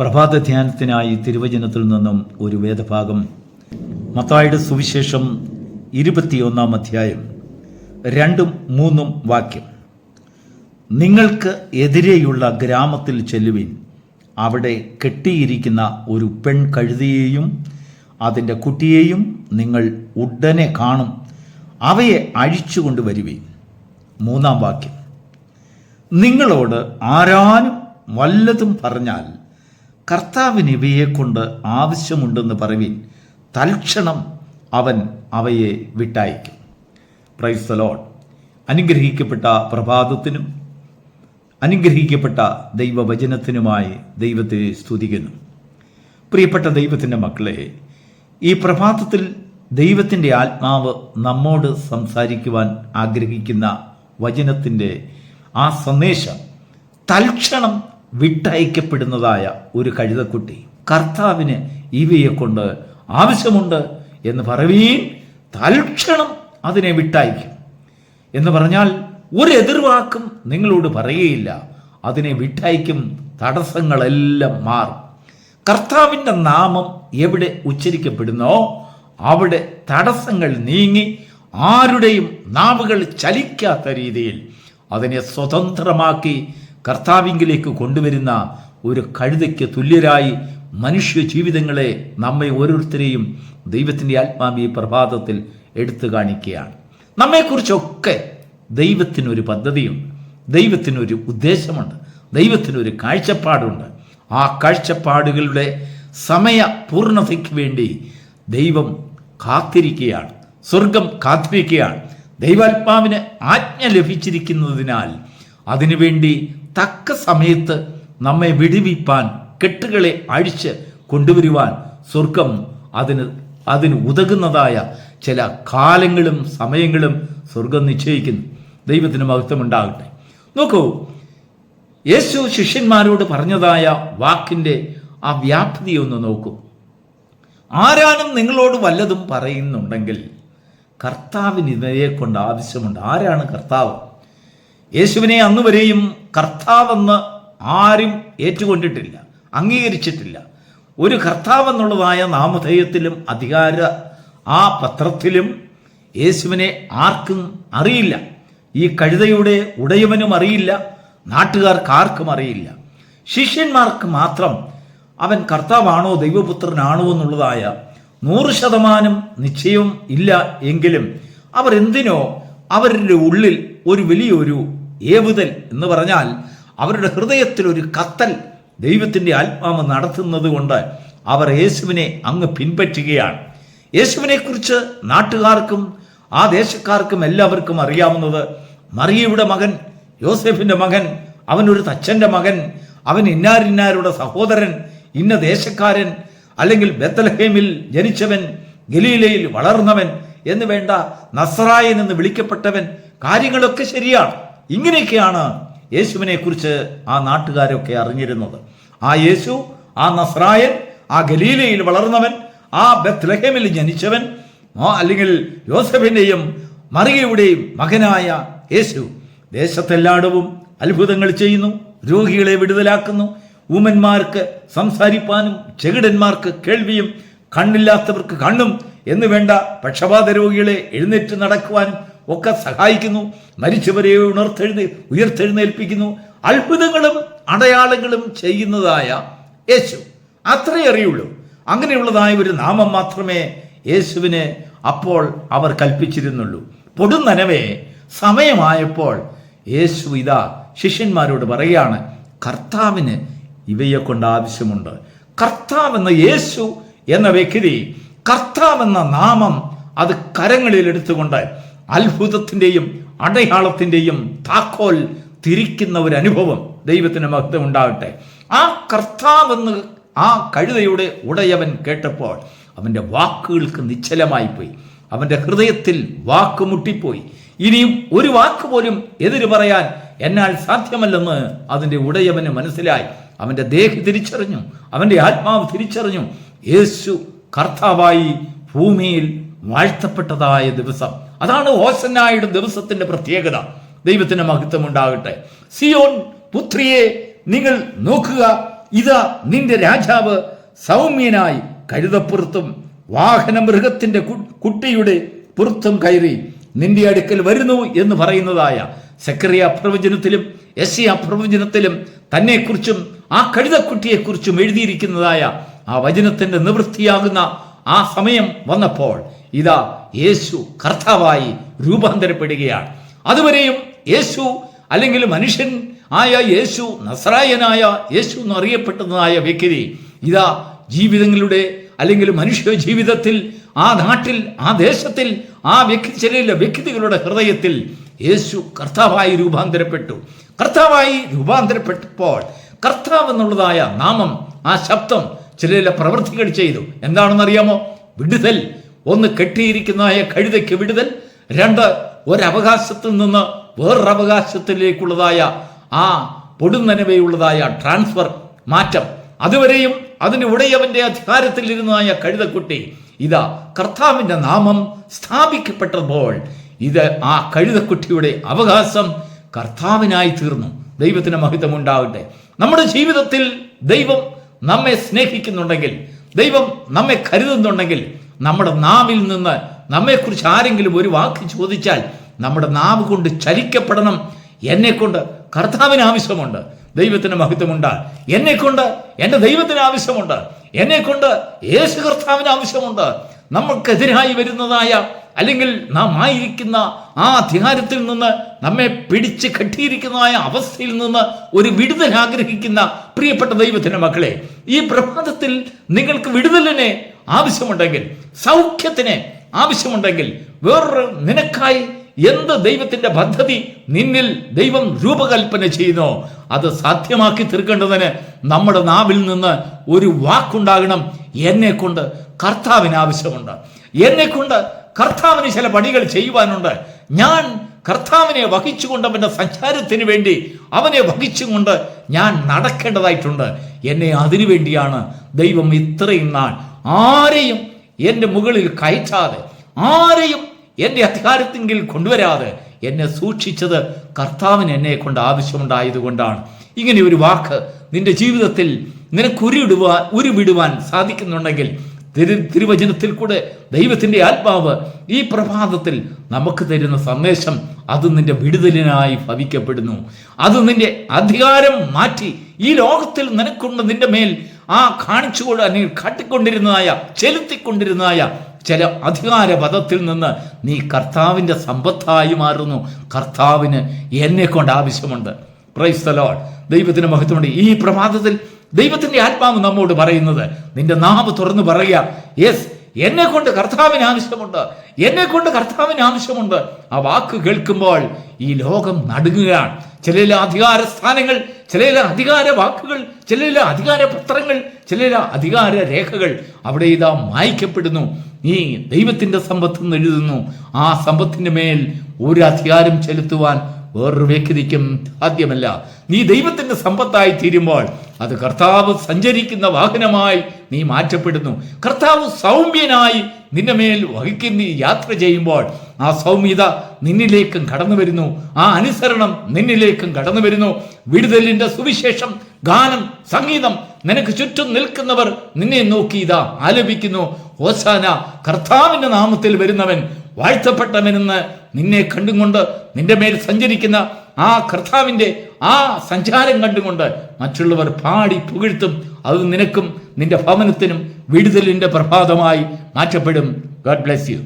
പ്രഭാത ധ്യാനത്തിനായി തിരുവചനത്തിൽ നിന്നും ഒരു വേദഭാഗം. മത്തായുടെ സുവിശേഷം ഇരുപത്തിയൊന്നാം അധ്യായം രണ്ടും മൂന്നും വാക്യം. നിങ്ങൾക്ക് എതിരെയുള്ള ഗ്രാമത്തിൽ ചെല്ലുവിൻ. അവിടെ കെട്ടിയിരിക്കുന്ന ഒരു പെൺ കഴുതിയെയും അതിന്റെ കുട്ടിയെയും നിങ്ങൾ ഉടനെ കാണും. അവയെ അഴിച്ചുകൊണ്ട് കൊണ്ടുവരുവിൻ മൂന്നാം വാക്യം. നിങ്ങളോട് ആരാനും വല്ലതും പറഞ്ഞാൽ കർത്താവിന് ഇവയെ കൊണ്ട് ആവശ്യമുണ്ടെന്ന് പറയുവിൻ. തൽക്ഷണം അവൻ അവയെ വിട്ടയക്കും. പ്രൈസ് ലോൺ അനുഗ്രഹിക്കപ്പെട്ട പ്രഭാതത്തിനും അനുഗ്രഹിക്കപ്പെട്ട ദൈവവചനത്തിനുമായി ദൈവത്തെ സ്തുതിക്കുന്നു. പ്രിയപ്പെട്ട ദൈവത്തിന്റെ മക്കളെ ഈ പ്രഭാതത്തിൽ ദൈവത്തിന്റെ ആത്മാവ് നമ്മോട് സംസാരിക്കുവാൻ ആഗ്രഹിക്കുന്ന വചനത്തിന്റെ ആ സന്ദേശം തൽക്ഷണം വിട്ടയക്കപ്പെടുന്നതായ ഒരു കഴുതക്കുട്ടി. കർത്താവിന് ഇവയെ കൊണ്ട് ആവശ്യമുണ്ട് എന്ന് പറവീൻ തൽക്ഷണം അതിനെ വിട്ടയക്കും. എന്ന് പറഞ്ഞാൽ ഒരു എതിർവാക്കും നിങ്ങളോട് പറയുകയില്ല. അതിനെ വിട്ടയക്കും തടസ്സങ്ങളെല്ലാം മാറും. കർത്താവിന്റെ നാമം എവിടെ ഉച്ചരിക്കപ്പെടുന്നോ അവിടെ തടസ്സങ്ങൾ നീങ്ങി ആരുടെയും നാവുകൾ ചലിക്കാത്ത രീതിയിൽ അതിനെ സ്വതന്ത്രമാക്കി കർത്താവിങ്കിലേക്ക് കൊണ്ടുവരുന്ന ഒരു കഴുതയ്ക്ക് തുല്യരായി മനുഷ്യ ജീവിതങ്ങളെ നമ്മെ ഓരോരുത്തരെയും ദൈവത്തിന്റെ ആത്മാവി പ്രഭാതത്തിൽ എടുത്തു കാണിക്കുകയാണ്. നമ്മെക്കുറിച്ചൊക്കെ ദൈവത്തിനൊരു പദ്ധതിയുണ്ട്. ദൈവത്തിനൊരു ഉദ്ദേശമുണ്ട്. ദൈവത്തിനൊരു കാഴ്ചപ്പാടുണ്ട്. ആ കാഴ്ചപ്പാടുകളുടെ സമയ പൂർണതയ്ക്ക് വേണ്ടി ദൈവം കാത്തിരിക്കുകയാണ്. സ്വർഗം കാത്തിരിക്കുകയാണ്. ദൈവാത്മാവിന് ആജ്ഞ ലഭിച്ചിരിക്കുന്നതിനാൽ അതിനുവേണ്ടി തക്ക സമയത്ത് നമ്മെ വിടുവിപ്പാൻ കെട്ടുകളെ അഴിച്ച് കൊണ്ടുവരുവാൻ സ്വർഗം അതിന് അതിന് ഉതകുന്നതായ ചില കാലങ്ങളും സമയങ്ങളും സ്വർഗം നിശ്ചയിക്കുന്നു. ദൈവത്തിന് മഹത്വമുണ്ടാകട്ടെ. നോക്കൂ യേശു ശിഷ്യന്മാരോട് പറഞ്ഞതായ വാക്കിന്റെ ആ വ്യാപ്തി ഒന്ന് നോക്കൂ. ആരാനും നിങ്ങളോട് വല്ലതും പറയുന്നുണ്ടെങ്കിൽ കർത്താവിന് ഇവയെ കൊണ്ട് ആവശ്യമുണ്ട്. ആരാണ് കർത്താവ്? യേശുവിനെ അന്നുവരെയും കർത്താവെന്ന് ആരും ഏറ്റുകൊണ്ടിട്ടില്ല അംഗീകരിച്ചിട്ടില്ല. ഒരു കർത്താവെന്നുള്ളതായ നാമധേയത്തിലും അധികാര ആ പത്രത്തിലും യേശുവിനെ ആർക്കും അറിയില്ല. ഈ കഴുതയുടെ ഉടയവനും അറിയില്ല നാട്ടുകാർക്ക് ആർക്കും അറിയില്ല. ശിഷ്യന്മാർക്ക് മാത്രം അവൻ കർത്താവാണോ ദൈവപുത്രനാണോ എന്നുള്ളതായ നൂറ് ശതമാനം നിശ്ചയം ഇല്ല എങ്കിലും അവർ എന്തിനോ അവരുടെ ഉള്ളിൽ ഒരു വലിയൊരു ഏവുതൽ എന്ന് പറഞ്ഞാൽ അവരുടെ ഹൃദയത്തിൽ ഒരു കത്തൽ ദൈവത്തിന്റെ ആത്മാവ് നടത്തുന്നത് കൊണ്ട് അവർ യേശുവിനെ അങ്ങ് പിൻപറ്റുകയാണ്. യേശുവിനെക്കുറിച്ച് നാട്ടുകാർക്കും ആ ദേശക്കാർക്കും എല്ലാവർക്കും അറിയാവുന്നത് മറിയയുടെ മകൻ യോസഫിന്റെ മകൻ അവനൊരു തച്ചന്റെ മകൻ അവൻ ഇന്നാരിന്നാരുടെ സഹോദരൻ ഇന്ന ദേശക്കാരൻ അല്ലെങ്കിൽ ബത്തലഹേമിൽ ജനിച്ചവൻ ഗലീലയിൽ വളർന്നവൻ എന്ന് വേണ്ട നസ്രായൻ എന്ന് വിളിക്കപ്പെട്ടവൻ കാര്യങ്ങളൊക്കെ ശരിയാണ്. ഇങ്ങനെയൊക്കെയാണ് യേശുവിനെ കുറിച്ച് ആ നാട്ടുകാരൊക്കെ അറിഞ്ഞിരുന്നത്. ആ യേശു ആ നസ്രായൻ ആ ഗലീലയിൽ വളർന്നവൻ ആ ബത്ലഹേമിൽ ജനിച്ചവൻ അല്ലെങ്കിൽ യോസഫിന്റെയും മറിയയുടെയും മകനായ യേശു ദേശത്തെല്ലായിടവും അത്ഭുതങ്ങൾ ചെയ്യുന്നു രോഗികളെ വിടുതലാക്കുന്നു ഊമന്മാർക്ക് സംസാരിപ്പാനും ചെകിടന്മാർക്ക് കേൾവിയും കണ്ണില്ലാത്തവർക്ക് കണ്ണും എന്ന് വേണ്ട പക്ഷപാത രോഗികളെ എഴുന്നേറ്റ് നടക്കുവാനും ഒക്കെ സഹായിക്കുന്നു. മരിച്ചവരെ ഉണർത്തെഴുന്നേ ഉയർത്തെഴുന്നേൽപ്പിക്കുന്നു. അത്ഭുതങ്ങളും അടയാളങ്ങളും ചെയ്യുന്നതായ യേശു. അത്രേ അറിയുള്ളൂ. അങ്ങനെയുള്ളതായ ഒരു നാമം മാത്രമേ യേശുവിനെ അപ്പോൾ അവർ കൽപ്പിച്ചിരുന്നുള്ളൂ. പൊടുന്നനവേ സമയമായപ്പോൾ യേശു ഇതാ ശിഷ്യന്മാരോട് പറയുകയാണ് കർത്താവിന് ഇവയെ കൊണ്ട് ആവശ്യമുണ്ട്. കർത്താവ് എന്ന യേശു എന്ന വ്യക്തി കർത്താവ് എന്ന നാമം അത് കരങ്ങളിൽ എടുത്തുകൊണ്ട് അത്ഭുതത്തിന്റെയും അടയാളത്തിന്റെയും താക്കോൽ തിരിക്കുന്ന ഒരു അനുഭവം ദൈവത്തിന് മഹത്വം ഉണ്ടാകട്ടെ ആ കർത്താവെന്ന് ആ കഴുതയുടെ ഉടയവൻ കേട്ടപ്പോൾ അവന്റെ വാക്കുകൾക്ക് നിശ്ചലമായിപ്പോയി. അവന്റെ ഹൃദയത്തിൽ വാക്ക് മുട്ടിപ്പോയി. ഇനിയും ഒരു വാക്ക് പോലും എതിര് പറയാൻ എന്നാൽ സാധ്യമല്ലെന്ന് അതിന്റെ ഉടയവന് മനസ്സിലായി. അവന്റെ ദേഹി തിരിച്ചറിഞ്ഞു. അവന്റെ ആത്മാവ് തിരിച്ചറിഞ്ഞു. യേശു കർത്താവായി ഭൂമിയിൽ വാഴ്ത്തപ്പെട്ടതായ ദിവസം. അതാണ് ഓസനായുടെ ദിവസത്തിന്റെ പ്രത്യേകത. ദൈവത്തിന് മഹത്വം ഉണ്ടാകട്ടെ. സിയോൻ പുത്രിയെ നിങ്ങൾ നോക്കുക. ഇതാ നിന്റെ രാജാവ് സൗമ്യനായി കഴുതപ്പുറത്തും വാഹന മൃഗത്തിന്റെ കുട്ടിയുടെ പുറത്തും കയറി നിന്റെ അടുക്കൽ വരുന്നു എന്ന് പറയുന്നതായ സക്രിയ പ്രവചനത്തിലും എസ് പ്രവചനത്തിലും തന്നെക്കുറിച്ചും ആ കഴുതക്കുട്ടിയെക്കുറിച്ചും എഴുതിയിരിക്കുന്നതായ ആ വചനത്തിന്റെ നിവൃത്തിയാകുന്ന ആ സമയം വന്നപ്പോൾ ഇതാ യേശു കർത്താവായി രൂപാന്തരപ്പെടുകയാണ്. അതുവരെയും യേശു അല്ലെങ്കിൽ മനുഷ്യൻ ആയ യേശു നസ്രായനായ യേശു എന്നറിയപ്പെട്ടതായ വ്യക്തി ഇതാ ജീവിതങ്ങളുടെ അല്ലെങ്കിൽ മനുഷ്യ ജീവിതത്തിൽ ആ നാട്ടിൽ ആ ദേശത്തിൽ ആ വ്യക്തി ചില വ്യക്തികളുടെ ഹൃദയത്തിൽ യേശു കർത്താവായി രൂപാന്തരപ്പെട്ടു. കർത്താവായി രൂപാന്തരപ്പെട്ടപ്പോൾ കർത്താവ് എന്നുള്ളതായ നാമം ആ ശബ്ദം ചില പ്രവൃത്തികൾ ചെയ്തു. എന്താണെന്നറിയാമോ? വിടുതൽ ഒന്ന് കെട്ടിയിരിക്കുന്നതായ കഴുതയ്ക്ക് വിടുതൽ രണ്ട് ഒരവകാശത്തിൽ നിന്ന് വേറൊരു അവകാശത്തിലേക്കുള്ളതായ ആ പൊടുന്നനവയുള്ളതായ ട്രാൻസ്ഫർ മാറ്റം. അതുവരെയും അതിന് ഉടയവന്റെ അധികാരത്തിൽ ഇരുന്നതായ കഴുതക്കുട്ടി ഇതാ കർത്താവിന്റെ നാമം സ്ഥാപിക്കപ്പെട്ടപ്പോൾ ഇത് ആ കഴുതക്കുട്ടിയുടെ അവകാശം കർത്താവിനായി തീർന്നു. ദൈവത്തിന് മഹിതം ഉണ്ടാവട്ടെ നമ്മുടെ ജീവിതത്തിൽ ദൈവം നമ്മെ സ്നേഹിക്കുന്നുണ്ടെങ്കിൽ ദൈവം നമ്മെ കരുതുന്നുണ്ടെങ്കിൽ നമ്മുടെ നാവിൽ നിന്ന് നമ്മെക്കുറിച്ച് ആരെങ്കിലും ഒരു വാക്ക് ചോദിച്ചാൽ നമ്മുടെ നാവ് കൊണ്ട് ചലിക്കപ്പെടണം. എന്നെക്കൊണ്ട് കർത്താവിന് ആവശ്യമുണ്ട്. ദൈവത്തിന് മഹത്വമുണ്ട്. എന്നെക്കൊണ്ട് എന്റെ ദൈവത്തിന് ആവശ്യമുണ്ട്. എന്നെക്കൊണ്ട് യേശു കർത്താവിന് ആവശ്യമുണ്ട്. നമുക്കെതിരായി വരുന്നതായ അല്ലെങ്കിൽ നാം ആയിരിക്കുന്ന ആ അധികാരത്തിൽ നിന്ന് നമ്മെ പിടിച്ച് കെട്ടിയിരിക്കുന്നതായ അവസ്ഥയിൽ നിന്ന് ഒരു വിടുതൽ ആഗ്രഹിക്കുന്ന പ്രിയപ്പെട്ട ദൈവത്തിന്റെ മക്കളെ ഈ പ്രഭാതത്തിൽ നിങ്ങൾക്ക് വിടുതലിനെ ആവശ്യമുണ്ടെങ്കിൽ സൗഖ്യത്തിന് ആവശ്യമുണ്ടെങ്കിൽ വേറൊരു നിനക്കായി എന്ത് ദൈവത്തിന്റെ പദ്ധതി നിന്നിൽ ദൈവം രൂപകൽപ്പന ചെയ്യുന്നു? അത് സാധ്യമാക്കി തീർക്കേണ്ടതിന് നമ്മുടെ നാവിൽ നിന്ന് ഒരു വാക്കുണ്ടാകണം. എന്നെ കൊണ്ട് കർത്താവിന് ആവശ്യമുണ്ട്. എന്നെ കൊണ്ട് കർത്താവിന് ചില പണികൾ ചെയ്യുവാനുണ്ട്. ഞാൻ കർത്താവിനെ വഹിച്ചുകൊണ്ട് അവന്റെ സഞ്ചാരത്തിന് വേണ്ടി അവനെ വഹിച്ചുകൊണ്ട് ഞാൻ നടക്കേണ്ടതായിട്ടുണ്ട്. എന്നെ അതിനു വേണ്ടിയാണ് ദൈവം ഇത്രയും നാൾ ആരെയും എന്റെ മുകളിൽ കയറ്റാതെ ആരെയും എന്റെ അധികാരത്തിങ്കിൽ കൊണ്ടുവരാതെ എന്നെ സൂക്ഷിച്ചത് കർത്താവിന് എന്നെ കൊണ്ട് ആവശ്യമുണ്ടായതുകൊണ്ടാണ്. ഇങ്ങനെ ഒരു വാക്ക് നിന്റെ ജീവിതത്തിൽ നിനക്ക് ഉരുവിടുവാൻ ഉരുവിടുവാൻ സാധിക്കുന്നുണ്ടെങ്കിൽ തിരു തിരുവചനത്തിൽ കൂടെ ദൈവത്തിന്റെ ആത്മാവ് ഈ പ്രഭാതത്തിൽ നമുക്ക് തരുന്ന സന്ദേശം അത് നിന്റെ വിടുതലിനായി ഭവിക്കപ്പെടുന്നു. അത് നിന്റെ അധികാരം മാറ്റി ഈ ലോകത്തിൽ നിനക്കൊണ്ട് നിന്റെ മേൽ. ആ കാണിച്ചുകൊണ്ട് അല്ലെങ്കിൽ കാട്ടിക്കൊണ്ടിരുന്നതായ ചെലുത്തിക്കൊണ്ടിരുന്നതായ ചില അധികാര പദത്തിൽ നിന്ന് നീ കർത്താവിന്റെ സമ്പത്തായി മാറുന്നു. കർത്താവിന് എന്നെ കൊണ്ട് ആവശ്യമുണ്ട്. പ്രൈസ് തലോൾ ദൈവത്തിന് മഹത്വമുണ്ട്. ഈ പ്രഭാതത്തിൽ ദൈവത്തിന്റെ ആത്മാവ് നമ്മോട് പറയുന്നത് നിന്റെ നാവ് തുറന്നു പറയുക. യെസ് എന്നെ കൊണ്ട് കർത്താവിന് ആവശ്യമുണ്ട്. എന്നെ കൊണ്ട് കർത്താവിന് ആവശ്യമുണ്ട്. ആ വാക്ക് കേൾക്കുമ്പോൾ ഈ ലോകം നടുങ്ങുകയാണ്. ചില അധികാര സ്ഥാനങ്ങൾ ചില അധികാര വാക്കുകൾ ചില അധികാര പത്രങ്ങൾ ചില അധികാര രേഖകൾ അവിടെ ഇതാ മായ്ക്കപ്പെടുന്നു. നീ ദൈവത്തിന്റെ സമ്പത്ത് എഴുതുന്നു. ആ സമ്പത്തിന്റെ മേൽ ഒരു അധികാരം ചെലുത്തുവാൻ വേറൊരു വ്യക്തിക്കും സാധ്യമല്ല. നീ ദൈവത്തിന്റെ സമ്പത്തായി തീരുമ്പോൾ അത് കർത്താവ് സഞ്ചരിക്കുന്ന വാഹനമായി നീ മാറ്റപ്പെടുന്നു. കർത്താവ് സൗമ്യനായി നിന്റെ മേൽ വഹിക്കുന്ന യാത്ര ചെയ്യുമ്പോൾ ആ സൗമ്യത നിന്നിലേക്കും കടന്നു വരുന്നു. ആ അനുസരണം നിന്നിലേക്കും കടന്നു വരുന്നു. വിടുതലിന്റെ സുവിശേഷം ഗാനം സംഗീതം നിനക്ക് ചുറ്റും നിൽക്കുന്നവർ നിന്നെ നോക്കി ഇതാ ആലപിക്കുന്നു. ഓസാന കർത്താവിന്റെ നാമത്തിൽ വരുന്നവൻ വാഴ്ത്തപ്പെട്ടവനെന്ന് നിന്നെ കണ്ടുകൊണ്ട് നിന്റെ മേൽ സഞ്ചരിക്കുന്ന ആ കർത്താവിന്റെ ആ സഞ്ചാരം കണ്ടുകൊണ്ട് മറ്റുള്ളവർ പാടി പുകഴ്ത്തും. അത് നിനക്കും നിന്റെ ഭവനത്തിനും വിടുതലിന്റെ പ്രഭാതമായി മാറ്റപ്പെടും. God bless you